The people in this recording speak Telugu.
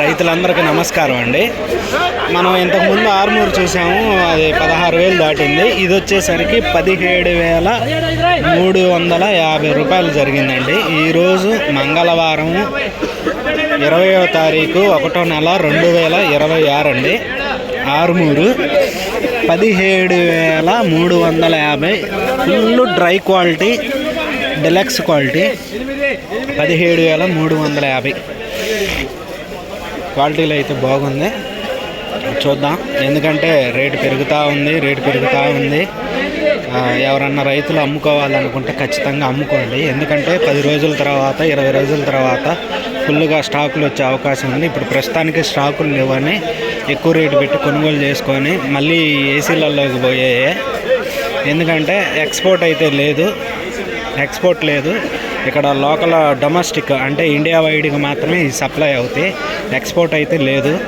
రైతులందరికీ నమస్కారం అండి. మనం ఇంతకుముందు ఆరుమూరు చూసాము అది పదహారు వేలు దాటింది. ఇది వచ్చేసరికి పదిహేడు వేల మూడు వందల యాభై రూపాయలు జరిగిందండి. ఈరోజు మంగళవారం ఇరవయో తారీఖు ఒకటో నెల రెండు వేల ఇరవై ఆరు అండి. ఆరుమూరు పదిహేడు వేల మూడు వందల యాభై. Full dry quality deluxe quality పదిహేడు వేల మూడు వందల యాభై. క్వాలిటీలో అయితే బాగుంది. చూద్దాం. ఎందుకంటే రేటు పెరుగుతూ ఉంది రేటు పెరుగుతూ ఉంది. ఎవరన్నా రైతులు అమ్ముకోవాలనుకుంటే ఖచ్చితంగా అమ్ముకోండి. ఎందుకంటే పది రోజుల తర్వాత ఇరవై రోజుల తర్వాత ఫుల్గా స్టాకులు వచ్చే అవకాశం ఉంది. ఇప్పుడు ప్రస్తుతానికి స్టాకులు లేవని ఎక్కువ రేటు పెట్టి కొనుగోలు చేసుకొని మళ్ళీ ఏసీలలోకి పోయాయి. ఎందుకంటే ఎక్స్పోర్ట్ అయితే లేదు. ఎక్స్పోర్ట్ లేదు. ఇక్కడ లోకల్ డొమెస్టిక్ అంటే ఇండియా వైడ్గా మాత్రమే సప్లై అవుతాయి. ఎక్స్పోర్ట్ అయితే లేదు.